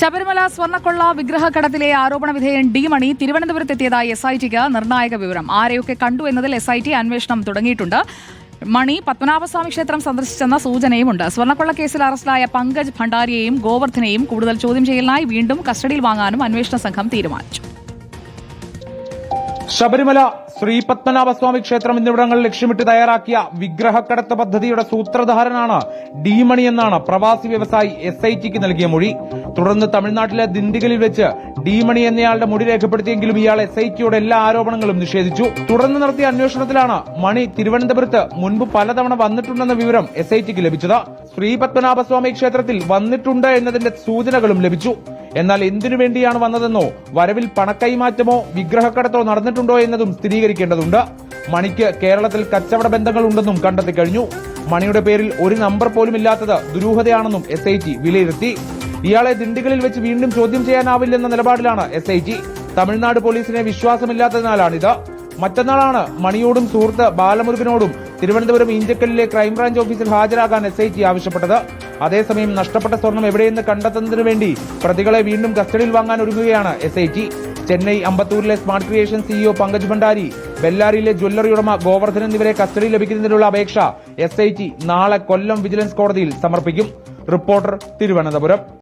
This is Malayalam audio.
ശബരിമല സ്വർണക്കൊള്ള വിഗ്രഹക്കടത്തിലെ ആരോപണ വിധേയൻ ഡി മണി തിരുവനന്തപുരത്തെത്തിയതായി എസ് ഐ ടിക്ക് നിർണായക വിവരം. ആരെയൊക്കെ കണ്ടു എന്നതിൽ എസ് ഐ ടി അന്വേഷണം തുടങ്ങിയിട്ടുണ്ട്. മണി പത്മനാഭസ്വാമി ക്ഷേത്രം സന്ദർശിച്ചെന്ന സൂചനയുമുണ്ട്. സ്വർണക്കൊള്ള കേസിൽ അറസ്റ്റിലായ പങ്കജ് ഭണ്ഡാരിയെയും ഗോവർദ്ധനെയും കൂടുതൽ ചോദ്യം ചെയ്യലിനായി വീണ്ടും കസ്റ്റഡിയിൽ വാങ്ങാനും അന്വേഷണ സംഘം തീരുമാനിച്ചു. ശബരിമല ശ്രീ പത്മനാഭസ്വാമി ക്ഷേത്രം എന്നിവിടങ്ങൾ ലക്ഷ്യമിട്ട് തയ്യാറാക്കിയ വിഗ്രഹക്കടത്ത് പദ്ധതിയുടെ സൂത്രധാരനാണ് ഡി മണി എന്നാണ് പ്രവാസി വ്യവസായി എസ് ഐ ടിക്ക് നൽകിയ മൊഴി. തുടർന്ന് തമിഴ്നാട്ടിലെ ദിണ്ടിഗലിൽ വെച്ച് ഡി മണി എന്നയാളുടെ മൊഴി രേഖപ്പെടുത്തിയെങ്കിലും ഇയാൾ എസ് എല്ലാ ആരോപണങ്ങളും നിഷേധിച്ചു. തുടർന്ന് നടത്തിയ അന്വേഷണത്തിലാണ് മണി തിരുവനന്തപുരത്ത് മുൻപ് പലതവണ വന്നിട്ടുണ്ടെന്ന വിവരം എസ് ഐ ടിക്ക് ലഭിച്ചത്. ശ്രീ പത്മനാഭസ്വാമി ക്ഷേത്രത്തിൽ വന്നിട്ടുണ്ട് എന്നതിന്റെ സൂചനകളും ലഭിച്ചു. എന്നാൽ എന്തിനു വേണ്ടിയാണ് വന്നതെന്നോ വരവിൽ പണക്കൈമാറ്റമോ വിഗ്രഹക്കടത്തോ നടന്നിട്ടുണ്ടോ എന്നതും സ്ഥിരീകരിക്കേണ്ടതുണ്ട്. മണിക്ക് കേരളത്തിൽ കച്ചവട ബന്ധങ്ങൾ ഉണ്ടെന്നും കണ്ടെത്തി കഴിഞ്ഞു. മണിയുടെ പേരിൽ ഒരു നമ്പർ പോലും ഇല്ലാത്തത് ദുരൂഹതയാണെന്നും എസ് വിലയിരുത്തി. ഇയാളെ ദിണ്ടികളിൽ വെച്ച് വീണ്ടും ചോദ്യം ചെയ്യാനാവില്ലെന്ന നിലപാടിലാണ് എസ് ഐ ജി തമിഴ്നാട് പോലീസിനെ വിശ്വാസമില്ലാത്തതിനാലാണിത്. മറ്റന്നാളാണ് മണിയോടും സുഹൃത്ത് ബാലമുരുകനോടും തിരുവനന്തപുരം ഇഞ്ചക്കലിലെ ക്രൈംബ്രാഞ്ച് ഓഫീസിൽ ഹാജരാകാൻ എസ് ഐ ആവശ്യപ്പെട്ടത്. അതേസമയം നഷ്ടപ്പെട്ട സ്വർണം എവിടെയെന്ന് കണ്ടെത്തുന്നതിനു വേണ്ടി പ്രതികളെ വീണ്ടും കസ്റ്റഡിയിൽ വാങ്ങാൻ ഒരുങ്ങുകയാണ് S I Chennai അമ്പത്തൂരിലെ smart creation CEO Pankaj Bhandari ബെല്ലാരിയിലെ jewellery ഉടമ ഗോവർദ്ധൻ എന്നിവരെ കസ്റ്റഡിയിൽ ലഭിക്കുന്നതിനുള്ള അപേക്ഷ എസ് നാളെ കൊല്ലം വിജിലൻസ് കോടതിയിൽ സമർപ്പിക്കും. റിപ്പോർട്ടർ തിരുവനന്തപുരം.